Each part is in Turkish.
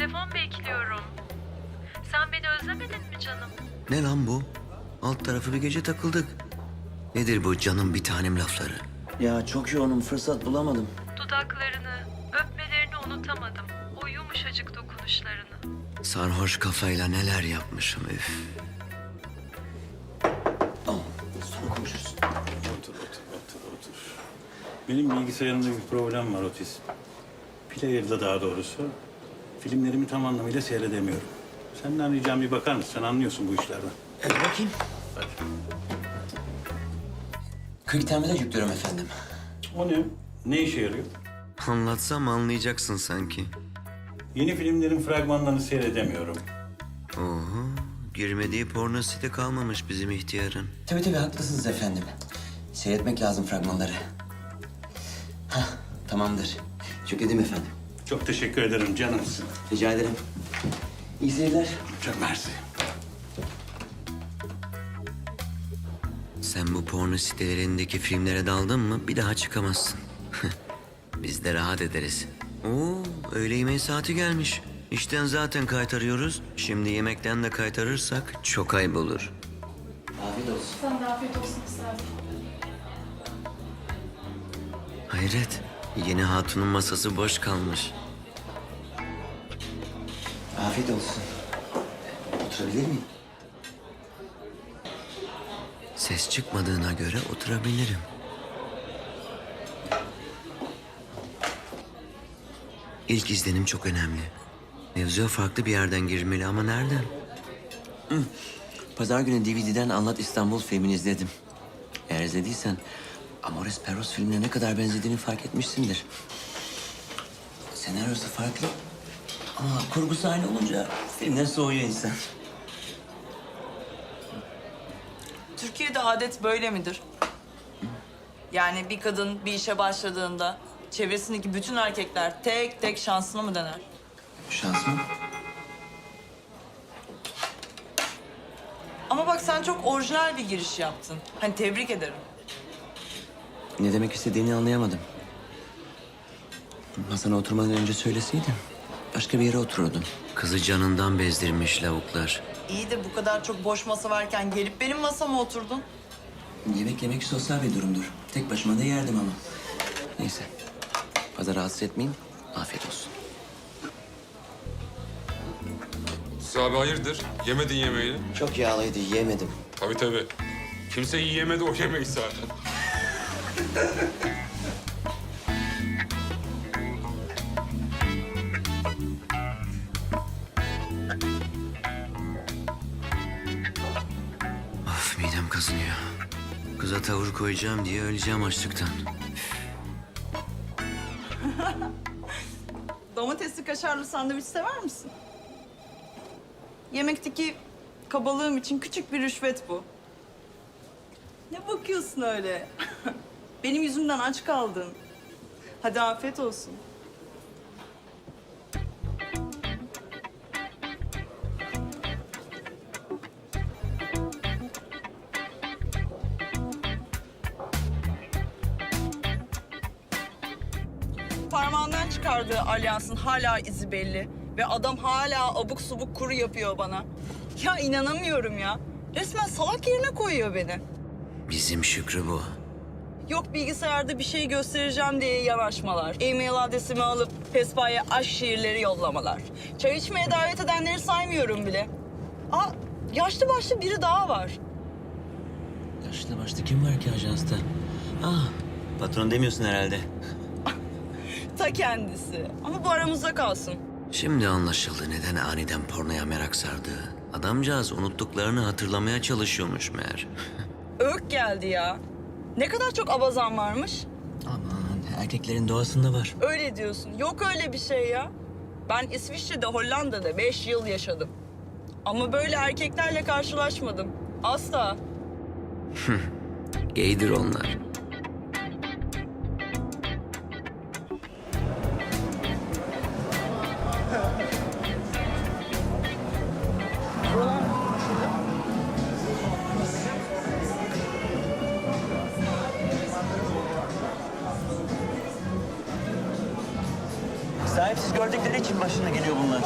Telefon bekliyorum. Sen beni özlemedin mi canım? Ne lan bu? Alt tarafı bir gece takıldık. Nedir bu canım bir tanem lafları? Ya çok yoğunum fırsat bulamadım. Dudaklarını, öpmelerini unutamadım. O yumuşacık dokunuşlarını. Sarhoş kafayla neler yapmışım üf. Tamam sonra konuşuruz. Otur, otur, otur, otur. Benim bilgisayarımda bir problem var Otis. Player'da daha doğrusu. Filmlerimi tam anlamıyla seyredemiyorum. Senden ricam bir bakar mısın? Sen anlıyorsun bu işlerden. Hadi bakayım. Hadi. Quick Time'de yüklüyorum efendim. O ne? Ne işe yarıyor? Anlatsam anlayacaksın sanki. Yeni filmlerin fragmanlarını seyredemiyorum. Oho, girmediği porno site kalmamış bizim ihtiyarın. Tabii tabii haklısınız efendim. Seyretmek lazım fragmanları. Hah, tamamdır. Yükledim efendim. Çok teşekkür ederim canımsın. Rica ederim. İyi seyirler. Çok mersi. Sen bu porno sitelerindeki filmlere daldın mı bir daha çıkamazsın. Biz de rahat ederiz. Oo, öğle yemeği saati gelmiş. İşten zaten kaytarıyoruz. Şimdi yemekten de kaytarırsak çok ayıp olur. Afiyet olsun. Sana da afiyet olsun misafir. Hayret, yeni hatunun masası boş kalmış. Afiyet olsun. Oturabilir miyim? Ses çıkmadığına göre oturabilirim. İlk izlenim çok önemli. Mevzuya farklı bir yerden girmeli ama nereden? Pazar günü DVD'den Anlat İstanbul filmini izledim. Eğer izlediysen Amores Perros filmine ne kadar benzediğini fark etmişsindir. Senaryosu farklı ama kurgusu aynı olunca filmden soğuyor insan. Türkiye'de adet böyle midir? Yani bir kadın bir işe başladığında çevresindeki bütün erkekler tek tek şansını mı dener? Şans mı? Ama bak sen çok orijinal bir giriş yaptın. Hani tebrik ederim. Ne demek istediğini anlayamadım. Masana oturmadan önce söyleseydin başka bir yere otururdun. Kızı canından bezdirmiş lavuklar. İyi de bu kadar çok boş masa varken gelip benim masama oturdun. Yemek yemek sosyal bir durumdur. Tek başıma da yerdim ama. Neyse. Fazla rahatsız etmeyeyim. Afiyet olsun. Siz abi hayırdır? Yemedin yemeğini. Çok yağlıydı, yiyemedim. Tabii tabii. Kimse yiyemedi o yemeği zaten. Of midem kazınıyor. Kıza tavır koyacağım diye öleceğim açlıktan. Domatesli kaşarlı sandviç sever misin? Yemekteki kabalığım için küçük bir rüşvet bu. Ne bakıyorsun öyle? Benim yüzümden aç kaldın. Hadi afiyet olsun. Parmağından çıkardığı alyansın hala izi belli. Ve adam hala abuk subuk kuru yapıyor bana. Ya inanamıyorum ya. Resmen salak yerine koyuyor beni. Bizim Şükrü bu. Yok bilgisayarda bir şey göstereceğim diye yanaşmalar. E-mail adresimi alıp Pespa'ya aşk şiirleri yollamalar. Çay içmeye davet edenleri saymıyorum bile. Aa, yaşlı başlı biri daha var. Yaşlı başlı kim var ki ajansta? Ah, patron demiyorsun herhalde. Ta kendisi. Ama bu aramızda kalsın. Şimdi anlaşıldı neden aniden pornoya merak sardığı. Adamcağız unuttuklarını hatırlamaya çalışıyormuş meğer. Öğük geldi ya. Ne kadar çok abazan varmış. Aman, erkeklerin doğasında var. Öyle diyorsun. Yok öyle bir şey ya. Ben İsviçre'de, Hollanda'da beş yıl yaşadım. Ama böyle erkeklerle karşılaşmadım. Asla. Gaydir onlar. Sahipsiz gördükleri için başına geliyor bunlar.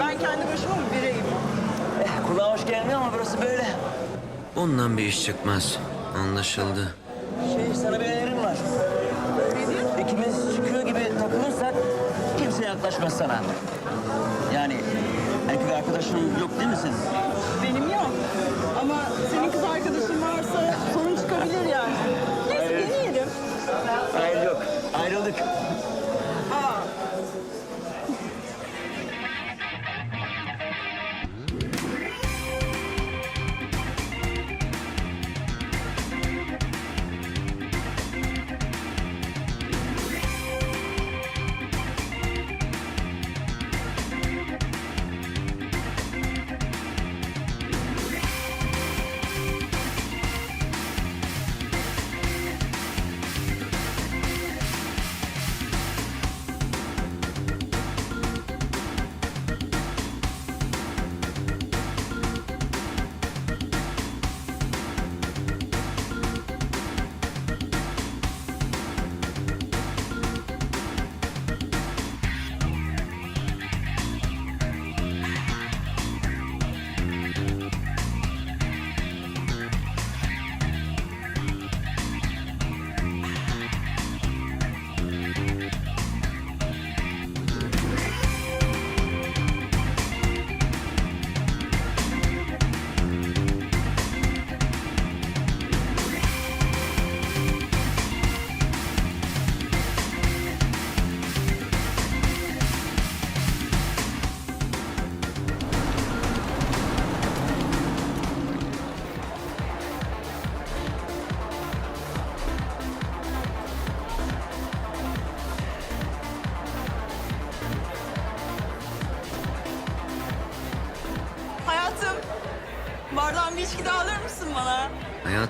Ben kendi başıma bir bireyim. Kulağa hoş gelmiyor ama burası böyle. Ondan bir iş çıkmaz. Anlaşıldı. Şey sana bir önerim var. İkimiz çıkıyor gibi takılırsak kimse yaklaşmaz sana. Yani erkek arkadaşın yok değil mi senin? Benim yok. Ama senin kız arkadaşın varsa sorun çıkabilir yani. Neyse deneyelim. Hayır yok. Ayrıldık.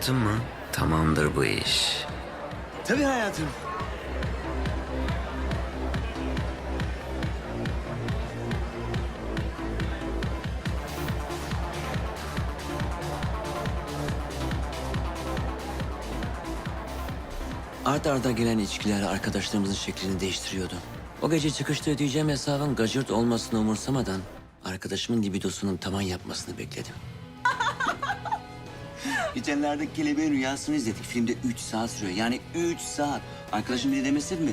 Hayatım mı? Tamamdır bu iş. Tabii hayatım. Art arda gelen içkiler arkadaşlarımızın şeklini değiştiriyordu. O gece çıkışta ödeyeceğim hesabın gacırt olmasını umursamadan arkadaşımın libidosunun tavan yapmasını bekledim. Geçenlerde kelebeğin rüyasını izledik. Filmde 3 saat sürüyor. Yani 3 saat. Arkadaşım bir de demesin mi?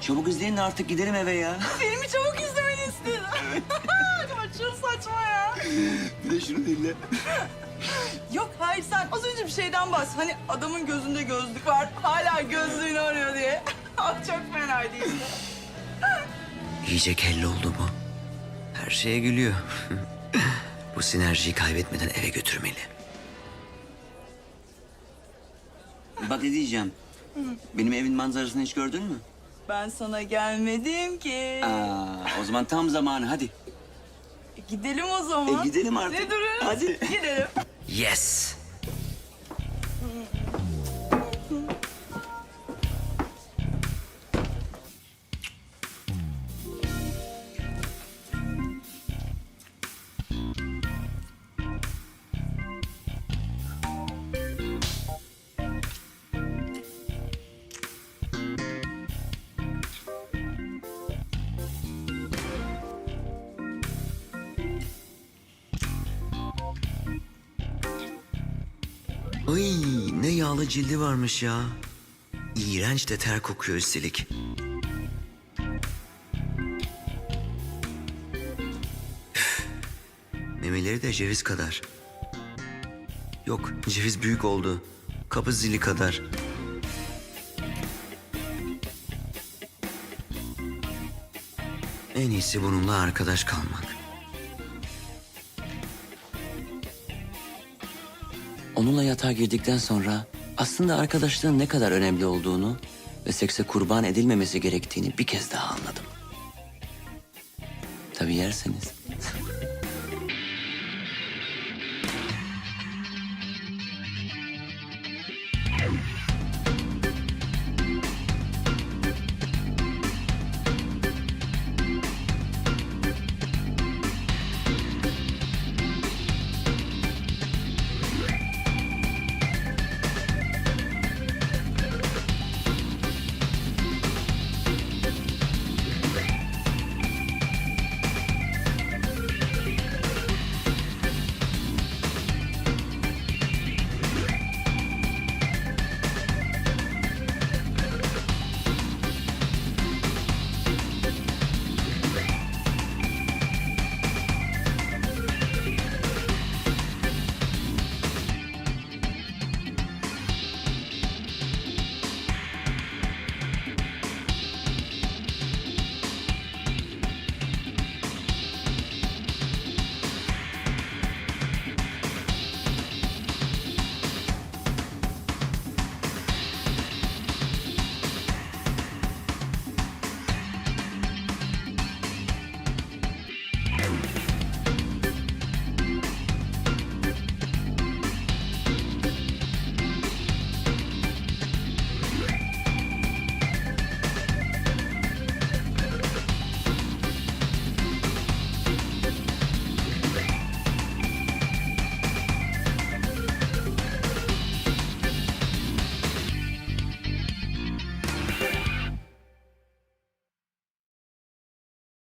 Çabuk izleyin de artık gidelim eve ya. Filmi çabuk izlemeni istedim. Aşırı saçma ya. Bir de şunu dinle. Yok hayır sen az önce bir şeyden bahs. Hani adamın gözünde gözlük var. Hala gözlüğünü arıyor diye. Çok fenaydı işte. İyice kelle oldu bu. Her şeye gülüyor. bu sinerjiyi kaybetmeden eve götürmeli. Bak ne diyeceğim. Benim evin manzarasını hiç gördün mü? Ben sana gelmedim ki. Aa, o zaman tam zamanı hadi. E, gidelim o zaman. E, gidelim artık. Ne duruyoruz? Hadi. Gidelim. Yes! Ay ne yağlı cildi varmış ya. İğrenç de ter kokuyor üstelik. Memeleri de ceviz kadar. Yok ceviz büyük oldu. Kapı zili kadar. En iyisi bununla arkadaş kalmak. Onunla yatağa girdikten sonra aslında arkadaşlığın ne kadar önemli olduğunu ve sekse kurban edilmemesi gerektiğini bir kez daha anladım. Tabii yerseniz.